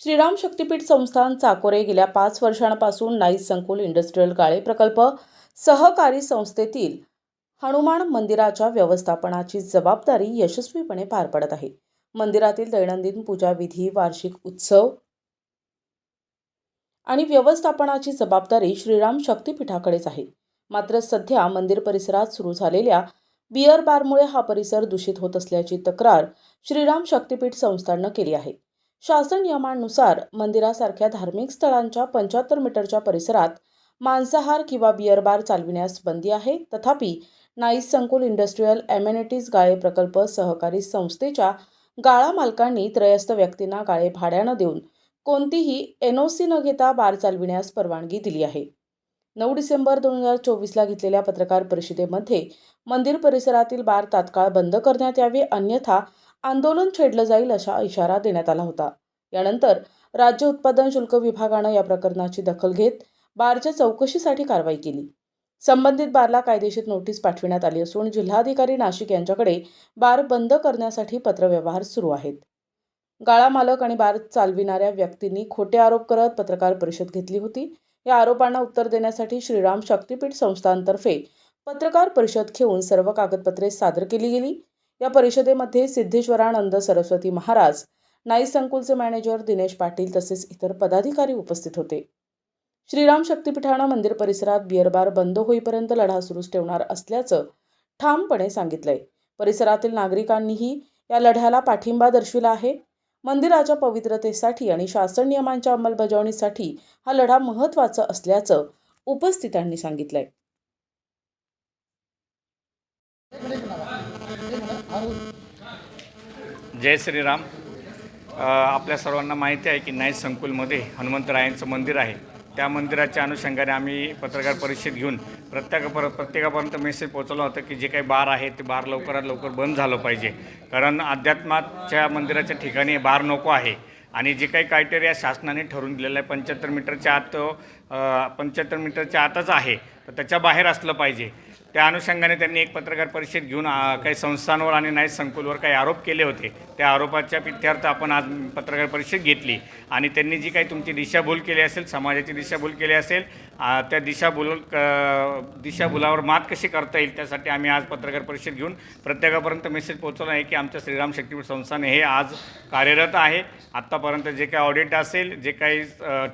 श्रीराम शक्तीपीठ संस्थान चाकोरे गेल्या पाच वर्षांपासून नाईस संकुल इंडस्ट्रीयल गाळे प्रकल्प सहकारी संस्थेतील हनुमान मंदिराच्या व्यवस्थापनाची जबाबदारी यशस्वीपणे पार पडत आहे. मंदिरातील दैनंदिन पूजाविधी वार्षिक उत्सव आणि व्यवस्थापनाची जबाबदारी श्रीराम शक्तीपीठाकडेच आहे. मात्र सध्या मंदिर परिसरात सुरू झालेल्या बिअर बारमुळे हा परिसर दूषित होत असल्याची तक्रार श्रीराम शक्तीपीठ संस्थाननं केली आहे. शासन नियमानुसार मंदिरासारख्या धार्मिक स्थळांच्या पंच्याहत्तर मीटरच्या परिसरात मांसाहार किंवा बियर बार चालविण्यास बंदी आहे. तथापि नाईस संकुल इंडस्ट्रीयल एमेनिटीज गाळे प्रकल्प सहकारी संस्थेच्या गाळा मालकांनी त्रयस्थ व्यक्तींना गाळे भाड्यानं देऊन कोणतीही एन ओ सी न घेता बार चालविण्यास परवानगी दिली आहे. नऊ डिसेंबर दोन हजार चोवीसला घेतलेल्या पत्रकार परिषदेमध्ये मंदिर परिसरातील बार तात्काळ बंद करण्यात यावे अन्यथा आंदोलन छेडलं जाईल अशा इशारा देण्यात आला होता. यानंतर राज्य उत्पादन शुल्क विभागानं या प्रकरणाची दखल घेत बारच्या चौकशीसाठी कारवाई केली. संबंधित बारला कायदेशीर नोटीस पाठविण्यात आली असून जिल्हाधिकारी नाशिक यांच्याकडे बार बंद करण्यासाठी पत्रव्यवहार सुरू आहेत. गाळा मालक आणि बार चालविणाऱ्या व्यक्तींनी खोटे आरोप करत पत्रकार परिषद घेतली होती. या आरोपांना उत्तर देण्यासाठी श्रीराम शक्तीपीठ संस्थांतर्फे पत्रकार परिषद घेऊन सर्व कागदपत्रे सादर केली गेली. या परिषदेमध्ये सिद्धेश्वरानंद सरस्वती महाराज नाई संकुलचे मॅनेजर दिनेश पाटील तसेच इतर पदाधिकारी उपस्थित होते. श्रीराम शक्तीपीठानं मंदिर परिसरात बिअरबार बंद होईपर्यंत लढा सुरूच ठेवणार असल्याचं ठामपणे सांगितलंय. परिसरातील नागरिकांनीही या लढ्याला पाठिंबा दर्शविला आहे. मंदिराच्या पवित्रतेसाठी आणि शासन नियमांच्या अंमलबजावणीसाठी हा लढा महत्त्वाचा असल्याचं उपस्थितांनी सांगितलंय. जय श्रीराम. आपल्या सर्वांना माहिती आहे की नाईस संकुलमध्ये हनुमंतरायांचं मंदिर आहे. त्या मंदिराच्या अनुषंगाने आम्ही पत्रकार परिषद घेऊन प्रत्येकापर प्रत्येकापर्यंत मेसेज पोहोचवला होता की जे काही बार आहे ते बार लवकरात लवकर बंद झालं पाहिजे. कारण अध्यात्माच्या मंदिराच्या ठिकाणी बार नको आहे. आणि जे काही क्रायटेरिया शासनाने ठरवून दिलेलं आहे पंच्याहत्तर मीटरच्या आत पंच्याहत्तर मीटरच्या आतच आहे. तर त्याच्या बाहेर असलं पाहिजे. त्या अनुषंगाने त्यांनी एक पत्रकार परिषद घेऊन काही संस्थांवर आणि नाईट संकुलवर काही आरोप केले होते. त्या आरोपाच्या पित्यार्थ आपण आज पत्रकार परिषद घेतली. आणि त्यांनी जी काही तुमची दिशाभूल केली असेल समाजाची दिशाभूल केली असेल त्या दिशाभूल क दिशाभूलावर मात कशी करता येईल त्यासाठी आम्ही आज पत्रकार परिषद घेऊन प्रत्येकापर्यंत मेसेज पोहोचवला आहे की आमच्या श्रीराम शक्तीपीठ संस्थाने हे आज कार्यरत आहे. आत्तापर्यंत जे काही ऑडिट असेल जे काही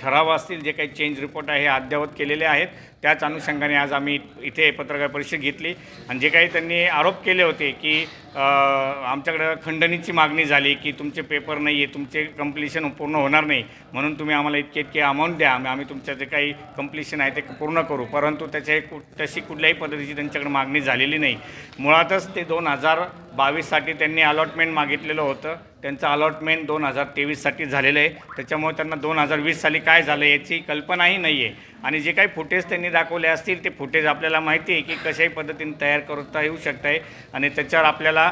ठराव असतील जे काही चेंज रिपोर्ट आहे हे अद्ययावत केलेले आहेत. त्याच अनुषंगाने आज आम्ही इथे पत्रकार परिषद घेतली आणि जे काही त्यांनी आरोप केले होते की आमच्याकडं खंडणीची मागणी झाली की तुमचे पेपर नाही आहे तुमचे कम्प्लिशन पूर्ण होणार नाही म्हणून तुम्ही आम्हाला इतके इतके अमाऊंट द्या आम्ही आम्ही तुमचं जे काही कम्प्लिशन आहे ते पूर्ण करू. परंतु त्याच्या कु तशी कुठल्याही पद्धतीची त्यांच्याकडे मागणी झालेली नाही. मुळातच ते दोन हजार बावीससाठी त्यांनी अलॉटमेंट मागितलेलं होतं. त्यांचं अलॉटमेंट दोन हजार तेवीससाठी झालेलं आहे. त्याच्यामुळे त्यांना दोन हजार वीस साली काय झालं याची कल्पनाही नाही आहे आणि जे काही फुटेज त्यांनी दाखवले असतील ते फुटेज आपल्याला माहिती आहे की कशाही पद्धतीने तयार करता येऊ शकत आहे आणि त्याच्यावर आपल्याला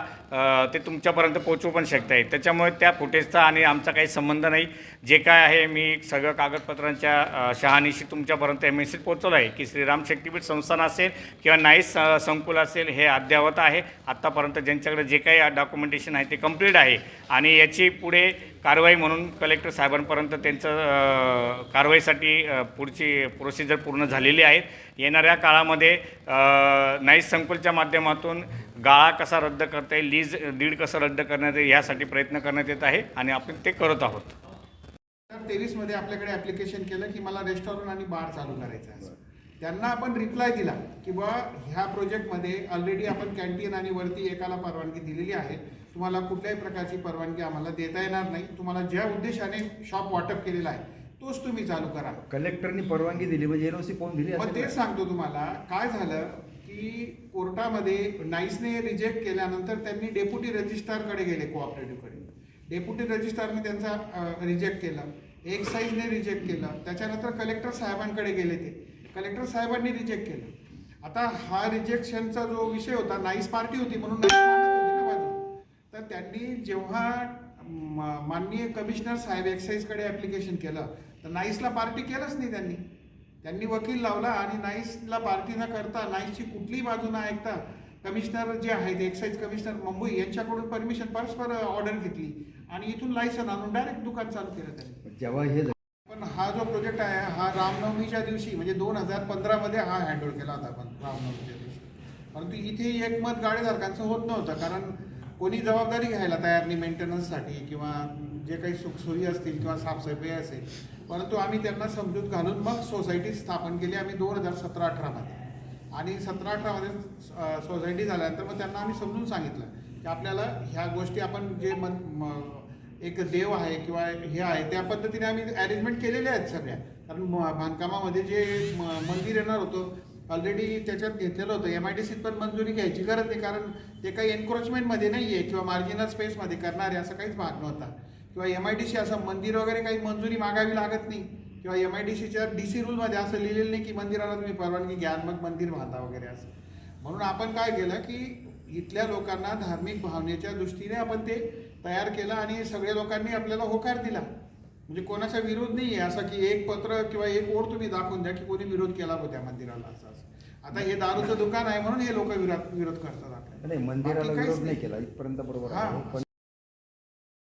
ते तुमच्यापर्यंत पोचवू पण शकत आहे त्याच्यामुळे त्या फुटेजचा आणि आमचा काही संबंध नाही. जे काय आहे मी सगळं कागदपत्रांच्या शहानीशी शहानिशी तुमच्यापर्यंत हे मेसेज पोचवलं आहे की श्रीराम शक्तीपीठ संस्थान असेल किंवा नाईस संकुल असेल हे अद्ययावत आहे. आत्तापर्यंत ज्यांच्याकडे जे काही डॉक्युमेंटेशन आहे ते कंप्लीट आहे. आणि याची पुढे कारवाई म्हणून कलेक्टर साहेबांपर्यंत त्यांचं कारवाईसाठी पुढची प्रोसिजर पूर्ण झालेली आहे. येणाऱ्या काळामध्ये नाईस संकुलच्या माध्यमातून गाळा कसा रद्द करता येईल लीज डीड कसं रद्द करण्यात येईल यासाठी प्रयत्न करण्यात येत आहे आणि आपण ते करत आहोत. हजार तेवीसमध्ये आपल्याकडे ऍप्लिकेशन केलं की मला रेस्टॉरंट आणि बार चालू करायचं आहे त्यांना आपण रिप्लाय दिला की बा ह्या प्रोजेक्टमध्ये ऑलरेडी आपण कॅन्टीन आणि वरती एकाला परवानगी दिलेली आहे. तुम्हाला कुठल्याही प्रकारची परवानगी आम्हाला देता येणार नाही. तुम्हाला ज्या उद्देशाने शॉप वाटप केलेला आहे तोच तुम्ही चालू करा. कलेक्टरनी परवानगी दिली म्हणजे एनओसी कोण दिली मग तेच? सांगतो तुम्हाला काय झालं? की कोर्टामध्ये नाईसने रिजेक्ट केल्यानंतर त्यांनी डेप्युटी रजिस्ट्रारकडे गेले कोऑपरेटिव्हकडे डेप्युटी रजिस्ट्रारने त्यांचा रिजेक्ट केला. एक्साईजने रिजेक्ट केला. त्याच्यानंतर कलेक्टर साहेबांकडे गेले ते. कलेक्टर साहेबांनी रिजेक्ट केलं. आता हा रिजेक्शनचा जो विषय होता नाईस पार्टी होती म्हणून नाईस होती ना बाजू तर त्यांनी जेव्हा माननीय कमिशनर साहेब एक्साईजकडे ॲप्लिकेशन केलं तर नाईसला पार्टी केलंच नाही त्यांनी. त्यांनी वकील लावला आणि नाईसला पार्टी न करता नाईसची कुठलीही बाजू न ऐकता कमिशनर जे आहेत एक्साईज कमिशनर मुंबई यांच्याकडून परमिशन परस्पर ऑर्डर घेतली. आणि इथून लायसन आणून डायरेक्ट दुकान चालू केलं त्यांनी. जेव्हा हे पण हा जो प्रोजेक्ट आहे हा रामनवमीच्या दिवशी म्हणजे दोन हजार पंधरामध्ये हा हँडओव्हर केला होता आपण रामनवमीच्या दिवशी. परंतु इथे एकमत गाडेधारकांचं होत नव्हतं कारण कोणी जबाबदारी घ्यायला तयार नाही मेंटेनन्ससाठी किंवा जे काही सुखसोयी असतील किंवा साफसफाई असेल परंतु आम्ही त्यांना समजूत घालून मग सोसायटी स्थापन केली आम्ही दोन हजार सतरा अठरामध्ये. आणि सतरा अठरामध्ये सोसायटी झाल्यानंतर मग त्यांना आम्ही समजून सांगितलं की आपल्याला ह्या गोष्टी आपण जे मन एक देव आहे किंवा हे आहे त्या पद्धतीने आम्ही अरेंजमेंट केलेल्या आहेत सगळ्या. कारण म- बांधकामामध्ये जे म- मंदिर येणार होतं ऑलरेडी त्याच्यात घेतलेलं होतं. एम आय डी सीत पण मंजुरी घ्यायची गरज नाही कारण ते काही एन्क्रोचमेंटमध्ये नाही आहे किंवा मार्जिनल स्पेसमध्ये करणारे असं काहीच भाग नव्हता. किंवा एम आय डी सी असं मंदिर वगैरे काही मंजुरी मागावी लागत नाही किंवा एम आय डी सीच्या डी सी रूलमध्ये असं लिहिलेलं नाही की मंदिराला तुम्ही परवानगी घ्या मग मंदिर बांधा वगैरे असं. म्हणून आपण काय केलं की इथल्या लोकांना धार्मिक भावनेच्या दृष्टीने आपण ते तयार केलं आणि सगळ्या लोकांनी आपल्याला होकार दिला. म्हणजे कोणाचा विरोध नाही आहे असा की एक पत्र किंवा एक ओढ तुम्ही दाखवून द्या की कोणी विरोध केला होत्या मंदिराला असं असं. आता हे दारूचं दुकान आहे म्हणून हे लोक विरोध विरोध करतात आपल्याला. नाही मंदिराला विरोध नाही केला इथपर्यंत बरोबर